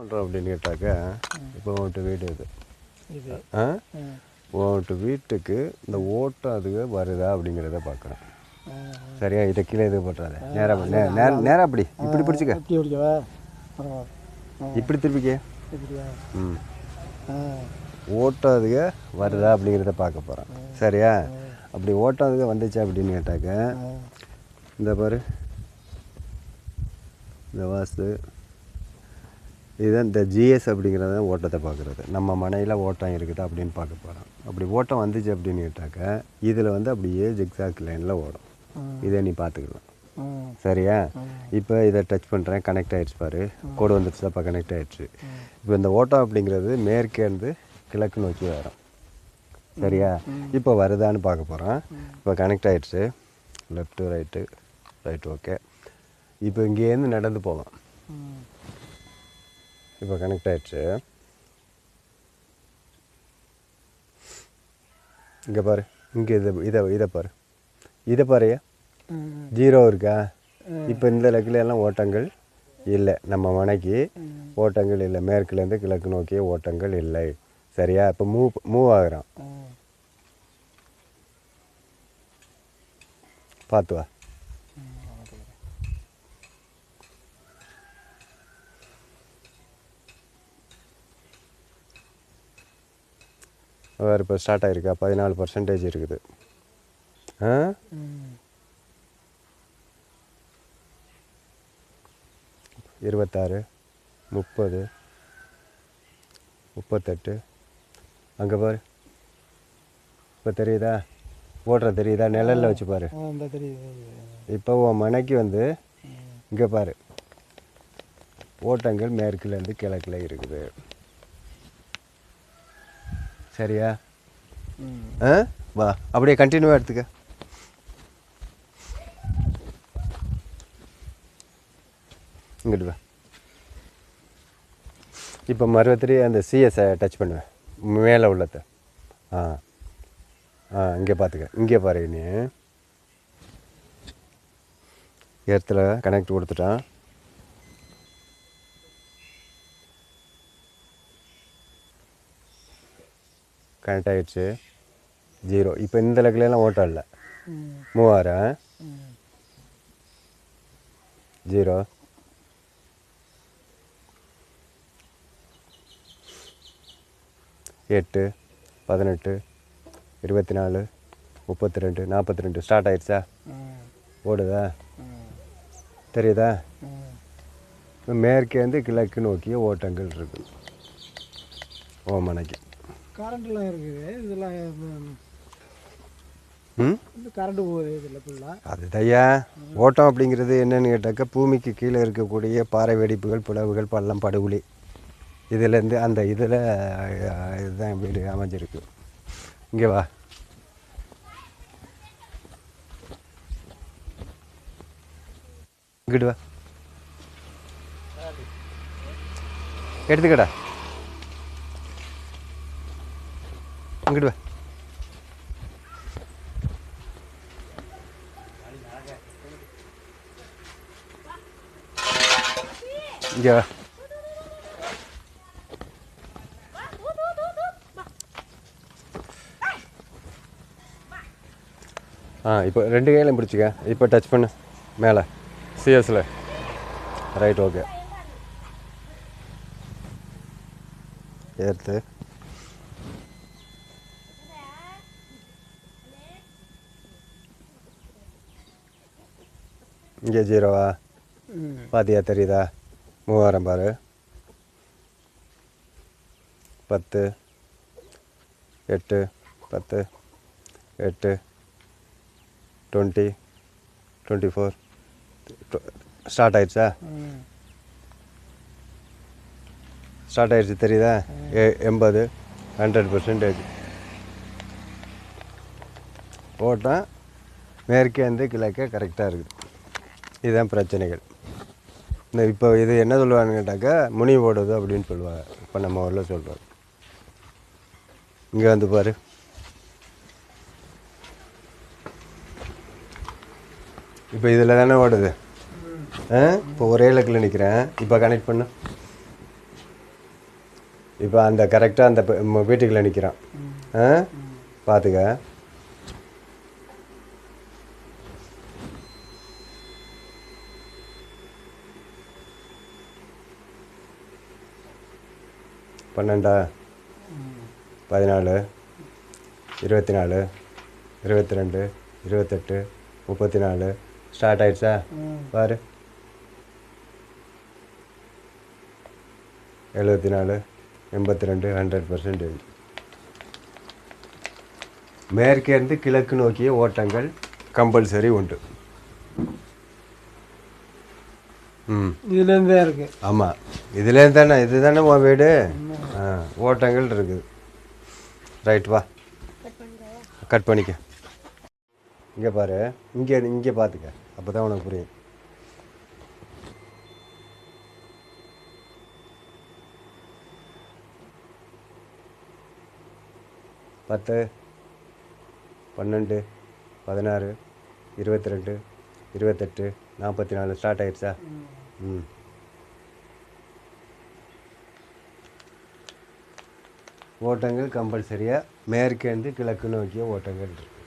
பண்ணுறோம் அப்படின்னு கேட்டாக்கா இப்போ உன்கிட்ட வீடு இது. ஆ? உன்கிட்ட வீட்டுக்கு இந்த ஓட்டம் அதுக்கு வருதா அப்படிங்கிறத பார்க்குறேன் சரியா? இதை கீழே இது பண்ணுறாத நேராக நேரம் நேராக அப்படி இப்படி பிடிச்சிக்க. இப்படி திருப்பிக்க. ம். அதுக்கு வருதா அப்படிங்கிறத பார்க்க போகிறேன் சரியா? அப்படி ஓட்டம் அதுக்கு வந்துச்சு அப்படின்னு கேட்டாக்க இந்த பாரு. இந்த வாஸ்து இதுதான் இந்த ஜிஎஸ் அப்படிங்கிறத ஓட்டத்தை பார்க்குறது. நம்ம மனையில் ஓட்டம் இருக்குதா அப்படின்னு பார்க்க போகிறோம் அப்படி ஓட்டம் வந்துச்சு அப்படின்னு கேட்டாக்க இதில் வந்து அப்படியே ஜிக்ஸாக் லைனில் ஓடும். இதை நீ பார்த்துக்கலாம். சரியா? இப்போ இதை டச் பண்ணுறேன் கனெக்ட் ஆயிடுச்சு பாரு. கோடு வந்துடுச்சு அப்போ கனெக்ட் ஆயிடுச்சு. இப்போ இந்த ஓட்டம் அப்படிங்கிறது மேற்கேந்து கிழக்கு நோக்கி வரும். சரியா? இப்போ வருதான்னு பார்க்க போகிறோம் இப்போ கனெக்ட் ஆயிடுச்சு. லெஃப்ட்டு ரைட்டு ரைட் ஓகே இப்போ இங்கேருந்து நடந்து போவோம் இப்போ கனெக்ட் ஆயிடுச்சு. இங்கே பாரு இங்கே இதை இதை இதை பாரு. இதை பாருயா ஜீரோ இருக்கா? இப்போ இந்த லெக்கில் எல்லாம் ஓட்டங்கள் இல்லை. நம்ம மனைக்கு ஓட்டங்கள் இல்லை. மேற்குலேருந்து கிழக்கு நோக்கிய ஓட்டங்கள் இல்லை. சரியா? இப்போ மூவ் மூவ் ஆகுறான். பார்த்து வா. வேறு இப்போ ஸ்டார்ட் ஆகிருக்கா பதினாலு பர்சன்டேஜ் இருக்குது. ஆ? இருபத்தாறு முப்பது முப்பத்தெட்டு. அங்கே பாரு. இப்போ தெரியுதா? ஓட்டுற தெரியுதா? நிழல்ல வச்சு பாரு. இப்போ உன் மனைக்கு வந்து இங்கே பாரு. ஓட்டங்கள் மேற்குலேருந்து கிழக்கில் இருக்குது. சரியா? ஆ? வா அப்படியே கண்டினியூவாக எடுத்துக்க. இங்கிட்டு வா. இப்போ மருவத்திரி அந்த சிஎஸை டச் பண்ணுவேன். மேலே உள்ளத. ஆ. ஆ இங்கே பார்த்துக்க இங்கே பாரு நீ இடத்துல கனெக்ட் கொடுத்துட்டான். கனெக்ட் ஆகிடுச்சு ஜீரோ இப்போ இந்த லெக்கிலலாம் ஓட்டம் இல்லை. மூவாயிரம் ஜீரோ எட்டு பதினெட்டு இருபத்தி நாலு முப்பத்தி ரெண்டு நாற்பத்தி ரெண்டு ஸ்டார்ட் ஆயிடுச்சா? ஓடுதா? தெரியுதா? மேற்கேந்து கிழக்கு நோக்கிய ஓட்டங்கள் இருக்கு. ஓமனைக்கு. கரண்ட்லாம் இருக்குது. இதெல்லாம் கரண்ட் போகுது இதில் ஃபுல்லாக ஓட்டம் அப்படிங்கிறது என்னன்னு கேட்டாக்கா பூமிக்கு கீழே இருக்கக்கூடிய பாறை வெடிப்புகள் பிளவுகள் பள்ளம் படுகுழி. இதுலேருந்து அந்த இதில் இதுதான் வீடு அமைஞ்சிருக்கு. இங்கே வா. இங்கிட்டு வா. எடுத்துக்கடா. அங்கிட்டு இங்கே வா. ஆ இப்போ ரெண்டு கையிலையும் பிடிச்சிக்க. இப்போ டச் பண்ணு. மேலே. சிஎஸில் ரைட் ஓகே ஏற்று இங்கே ஜீரோவா பாத்தியா தெரியுதா? மூவாயிரம் பாரு. பத்து. எட்டு. பத்து. எட்டு. டுவெண்ட்டி. Twenty four. ஸ்டார்ட் ஆயிடுச்சா? ஸ்டார்ட் ஆயிடுச்சு தெரியுதா? எ எண்பது. Hundred percentage. ஓட்டம் மேற்கேந்து கிழக்கே கரெக்டாக இருக்குது இதுதான் பிரச்சனைகள். இந்த இப்போ இது என்ன சொல்லுவான்னு கேட்டாக்கா முனி ஓடுது அப்படின்னு சொல்லுவாங்க. இப்போ நம்ம ஊரில் சொல்கிறோம் இங்கே வந்து பாரு. இப்போ இதில் தானே ஓடுது. ஆ? இப்போ ஒரே இலக்கில் நிற்கிறேன் இப்போ கனெக்ட் பண்ணு. இப்போ அந்த கரெக்டாக அந்த வீட்டுக்குள்ளே நிற்கிறான் ஆ? பார்த்துக்க. பன்னெண்டா? பதினாலு? இருபத்தி நாலு இருபத்தி ரெண்டு இருபத்தெட்டு? முப்பத்தி நாலு ஸ்டார்ட் ஆயிடுச்சா? பாரு. எழுபத்தி நாலு எண்பத்தி ரெண்டு ஹண்ட்ரட் பர்சன்டேஜ் மேற்கேர்ந்து கிழக்கு நோக்கிய ஓட்டங்கள் கம்பல்சரி உண்டு. ம். இதுலேருந்தே இருக்கு. ஆமாம் இதுலேருந்து தானே இது தானே உன் வீடு? ஓட்டங்கள் இருக்குது ரைட் வா. கட் பண்ணிக்க. இங்கே பாரு. இங்கே இங்கே பார்த்துக்க அப்போ தான் உனக்கு புரியும். பத்து பன்னெண்டு பதினாறு இருபத்தி ரெண்டு இருபத்தெட்டு நாற்பத்தி நாலு ஸ்டார்ட் ஆயிடுச்சா ம். ஓட்டங்கள் கம்பல்சரியாக மேற்கேந்து கிழக்கு நோக்கிய ஓட்டங்கள் இருக்குது